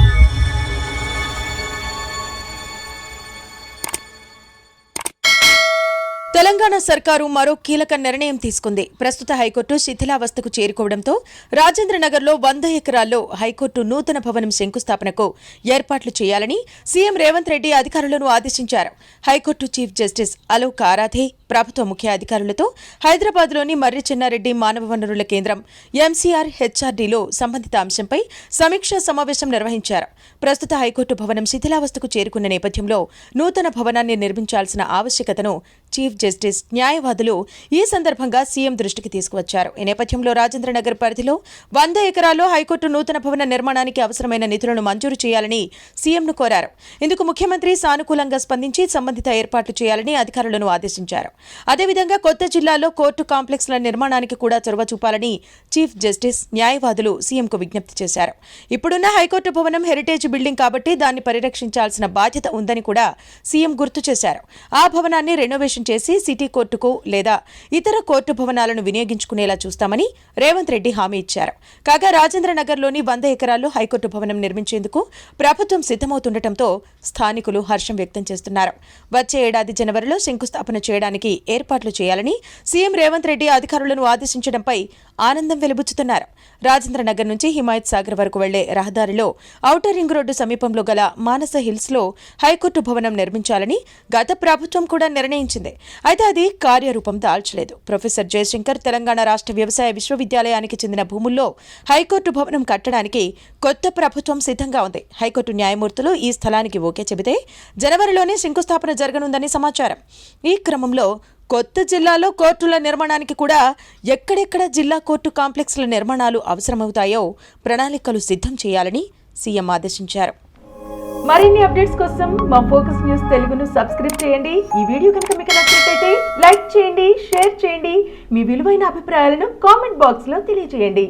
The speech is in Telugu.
you తెలంగాణ సర్కారు మరో కీలక నిర్ణయం తీసుకుంది. ప్రస్తుత హైకోర్టు శిథిలావస్థకు చేరుకోవడంతో రాజేంద్రనగర్లో వంద ఎకరాల్లో హైకోర్టు నూతన భవనం శంకుస్థాపనకు ఏర్పాట్లు చేయాలని సీఎం రేవంత్ రెడ్డి అధికారులను ఆదేశించారు. High court chief justice Alok Aradhe ప్రభుత్వ ముఖ్య అధికారులతో హైదరాబాద్లోని మర్రి చెన్నారెడ్డి మానవ వనరుల కేంద్రం ఎంసీఆర్ హెచ్ఆర్డీలో సంబంధిత అంశంపై సమీక్షా సమావేశం నిర్వహించారు. ప్రస్తుత హైకోర్టు భవనం శిథిలావస్థకు చేరుకున్న నేపథ్యంలో నూతన భవనాన్ని నిర్మించాల్సిన ఆవశ్యకతను చీఫ్ జస్టిస్ న్యాయవాదులు ఈ సందర్భంగా సీఎం దృష్టికి తీసుకువచ్చారు. ఈ నేపథ్యంలో రాజేంద్రనగర్ పరిధిలో వంద ఎకరాల్లో హైకోర్టు నూతన భవన నిర్మాణానికి అవసరమైన నిధులను మంజూరు చేయాలని సీఎంను కోరారు. ఇందుకు ముఖ్యమంత్రి సానుకూలంగా స్పందించి సంబంధిత ఏర్పాట్లు చేయాలని అధికారులను ఆదేశించారు. అదేవిధంగా కొత్త జిల్లాలో కోర్టు కాంప్లెక్స్ల నిర్మాణానికి కూడా చొరవ చూపాలని చీఫ్ జస్టిస్ న్యాయవాదులు సీఎంకు విజ్ఞప్తి చేశారు. ఇప్పుడున్న హైకోర్టు భవనం హెరిటేజ్ బిల్డింగ్ కాబట్టి దాన్ని పరిరక్షించాల్సిన బాధ్యత ఉందని కూడా సీఎం గుర్తు చేశారు. ఆ భవనాన్ని రెనోవేషన్ చేసి సిటీ కోర్టుకు లేదా ఇతర కోర్టు భవనాలను వినియోగించుకునేలా చూస్తామని రేవంత్ రెడ్డి హామీ ఇచ్చారు. కాగా రాజేంద్రనగర్లోని వంద ఎకరాల్లో హైకోర్టు భవనం నిర్మించేందుకు ప్రభుత్వం సిద్ధమవుతుండటంతో స్థానికులు హర్షం వ్యక్తం చేస్తున్నారు. వచ్చే ఏడాది జనవరిలో శంకుస్థాపన చేయడానికి ఏర్పాట్లు చేయాలని సీఎం రేవంత్ రెడ్డి అధికారులను ఆదేశించడంపై ఆనందం వెలుబుచ్చుతున్నారు. రాజేంద్రనగర్ నుంచి హిమాయత్ సాగర్ వరకు వెళ్ళే రహదారిలో ఔటర్ రింగ్ రోడ్డు సమీపంలో గల మానస హిల్స్లో హైకోర్టు భవనం నిర్మించాలని గత ప్రభుత్వం కూడా నిర్ణయించింది. అయితే అది కార్యరూపం దాల్చలేదు. ప్రొఫెసర్ జయశంకర్ తెలంగాణ రాష్ట్ర వ్యవసాయ విశ్వవిద్యాలయానికి చెందిన భూముల్లో హైకోర్టు భవనం కట్టడానికి కొత్త ప్రభుత్వం సిద్ధంగా ఉంది. హైకోర్టు న్యాయమూర్తులు ఈ స్థలానికి ఓకే చెబితే జనవరిలోనే శంకుస్థాపన జరగనుందని సమాచారం. ఈ క్రమంలో కొత్త జిల్లాలో కోర్టుల నిర్మాణానికి కూడా ఎక్కడెక్కడ జిల్లా కోర్టు కాంప్లెక్స్ల నిర్మాణాలు అవసరమవుతాయో ప్రణాళికలు సిద్ధం చేయాలని సీఎం ఆదేశించారు. మరిన్ని అప్డేట్స్ కోసం మా ఫోకస్ న్యూస్ తెలుగును సబ్స్క్రైబ్ చేయండి. ఈ వీడియో కనుక మీకు నచ్చినట్లయితే లైక్ చేయండి షేర్ చేయండి. మీ విలువైన అభిప్రాయాలను కామెంట్ బాక్స్లో తెలియజేయండి.